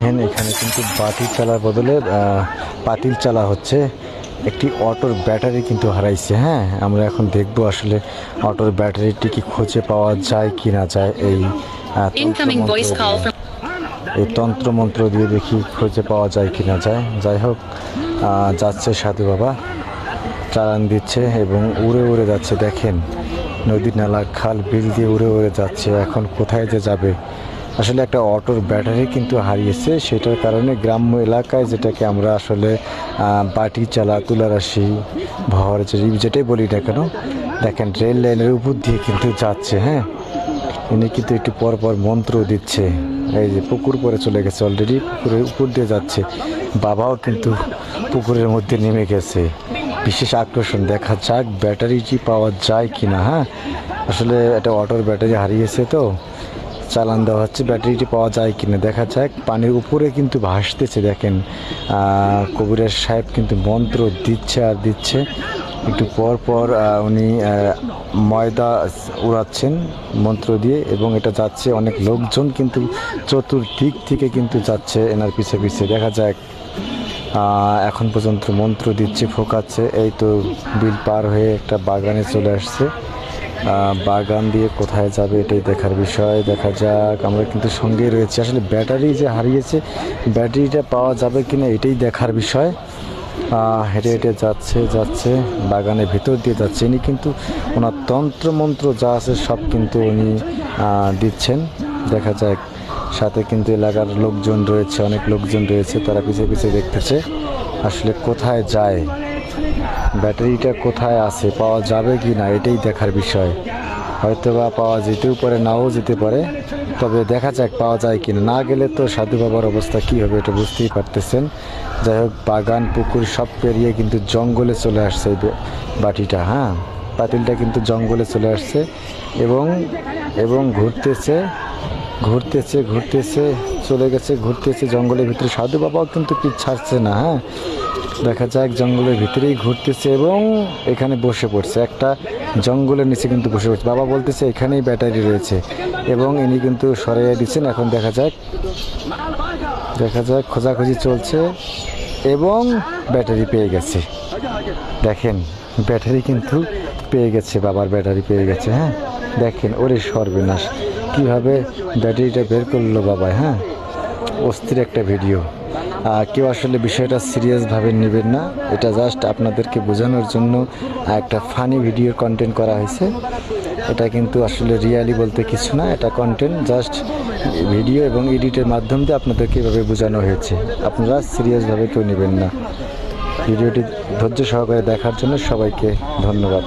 দেখেন এখানে কিন্তু বাতিল চালার বদলে পাতিল চালা হচ্ছে। একটি অটোর ব্যাটারি কিন্তু হারাইছে হ্যাঁ? আমরা এখন দেখব আসলে অটোর ব্যাটারিটি কি খুঁজে পাওয়া যায় কি না যায় এই এই তন্ত্রমন্ত্র দিয়ে দেখি খুঁজে পাওয়া যায় কি না যায়। যাই হোক যাচ্ছে সাধু বাবা। চালান দিচ্ছে এবং উড়ে উড়ে যাচ্ছে দেখেন। নদী নালা খাল বিল দিয়ে উড়ে উড়ে যাচ্ছে। এখন কোথায় যে যাবে? আসলে একটা অটোর ব্যাটারি কিন্তু হারিয়েছে, সেটার কারণে গ্রাম্য এলাকায় যেটাকে আমরা আসলে বাটি, চালা, তুলারাশি, ভর যেটাই বলি না কেন, দেখেন রেল লাইনের উপর দিয়ে কিন্তু যাচ্ছে হ্যাঁ? ইনি কিন্তু একটু পর পর মন্ত্র দিচ্ছে, এই যে পুকুর পরে চলে গেছে অলরেডি পুকুরের উপর দিয়ে যাচ্ছে, বাবাও কিন্তু পুকুরের মধ্যে নেমে গেছে, বিশেষ আকর্ষণ দেখা যাক ব্যাটারিটি পাওয়া যায় কি না হ্যাঁ? আসলে একটা অটোর ব্যাটারি হারিয়েছে তো চালান দেওয়া হচ্ছে, ব্যাটারিটি পাওয়া যায় কিনা দেখা যাক। পানির উপরে কিন্তু ভাসতেছে, দেখেন। কবিরাজ সাহেব কিন্তু মন্ত্র দিচ্ছে আর দিচ্ছে। একটু পর পর উনি ময়দা উড়াচ্ছেন মন্ত্র দিয়ে এবং এটা যাচ্ছে, অনেক লোকজন কিন্তু চতুর্দিক থেকে কিন্তু যাচ্ছে এনার পিছে পিছে। দেখা যাক এখন পর্যন্ত মন্ত্র দিচ্ছে, ফোকাচ্ছে। এই তো বিল পার হয়ে একটা বাগানে চলে আসছে। বাগান দিয়ে কোথায় যাবে এটাই দেখার বিষয়। দেখা যাক, আমরা কিন্তু সঙ্গেই রয়েছি। আসলে ব্যাটারি যে হারিয়েছে, ব্যাটারিটা পাওয়া যাবে কিনা এটাই দেখার বিষয়। হেঁটে হেঁটে যাচ্ছে যাচ্ছে, বাগানের ভিতর দিয়ে যাচ্ছে। ইনি কিন্তু ওনার তন্ত্র মন্ত্র যা আছে সব কিন্তু উনি দিচ্ছেন। দেখা যাক, সাথে কিন্তু এলাকার লোকজন রয়েছে, অনেক লোকজন রয়েছে, তারা পিছিয়ে পিছিয়ে দেখতেছে আসলে কোথায় যায়। ব্যাটারিটা কোথায় আছে, পাওয়া যাবে কি না এটাই দেখার বিষয়। হয়তো বা পাওয়া যেতেও পারে, নাও যেতে পারে, তবে দেখা যাক পাওয়া যায় কিনা। না গেলে তো সাধু বাবার অবস্থা কী হবে এটা বুঝতেই পারতেছেন। যাই হোক, বাগান, পুকুর সব পেরিয়ে কিন্তু জঙ্গলে চলে আসছে বাটিটা হ্যাঁ? পাতিলটা কিন্তু জঙ্গলে চলে আসছে এবং এবং ঘুরতেছে ঘুরতেছে ঘুরতেছে, চলে গেছে, ঘুরতেছে জঙ্গলের ভিতরে। সাধু বাবাও কিন্তু পিছ ছাড়ছে না হ্যাঁ? দেখা যাক, জঙ্গলের ভিতরেই ঘুরতেছে এবং এখানে বসে পড়ছে। একটা জঙ্গলের নিচে কিন্তু বসে পড়ছে। বাবা বলতেছে, এখানেই ব্যাটারি রয়েছে। এবং ইনি কিন্তু সরাইয়া দিচ্ছেন। এখন দেখা যাক দেখা যাক, খোঁজাখুঁজি চলছে এবং ব্যাটারি পেয়ে গেছে। দেখেন, ব্যাটারি কিন্তু পেয়ে গেছে, বাবার ব্যাটারি পেয়ে গেছে হ্যাঁ? দেখেন, ওরে সর্বনাশ, কীভাবে ব্যাটারিটা বের করল বাবা হ্যাঁ? অস্থির একটা ভিডিও। কেউ আসলে বিষয়টা সিরিয়াসভাবে নেবেন না। এটা জাস্ট আপনাদেরকে বোঝানোর জন্য একটা ফানি ভিডিও কন্টেন্ট করা হয়েছে। এটা কিন্তু আসলে রিয়ালি বলতে কিছু না, এটা কন্টেন্ট জাস্ট ভিডিও এবং এডিটের মাধ্যম দিয়ে আপনাদেরকে এভাবে বোঝানো হয়েছে। আপনারা সিরিয়াসভাবে কেউ নেবেন না। ভিডিওটি ধৈর্য সহকারে দেখার জন্য সবাইকে ধন্যবাদ।